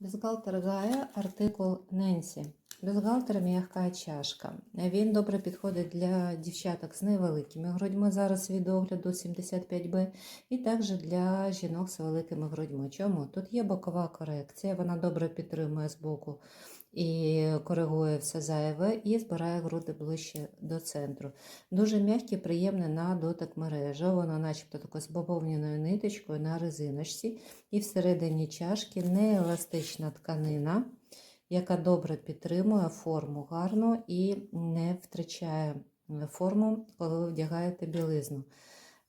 Бюстгальтер Гая, артикул Ненсі. Бюстгальтер м'яка чашка. Він добре підходить для дівчаток з невеликими грудьми. Зараз від огляду 75Б, і також для жінок з великими грудьми. Чому? Тут є бокова корекція, вона добре підтримує з боку і коригує все зайве, і збирає груди ближче до центру. Дуже м'яке, приємне на дотик мережа. Воно начебто таке з бавовняною ниточкою на резиночці. І всередині чашки нееластична тканина, яка добре підтримує форму гарно і не втрачає форму, коли ви вдягаєте білизну.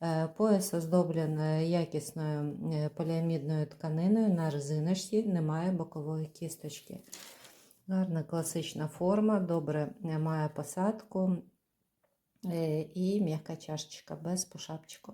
Е, Пояс оздоблений якісною е, поліамідною тканиною на резиночці, немає бокової кісточки. Гарна класична форма, добре е, має посадку е, і м'яка чашечка без пошапчику.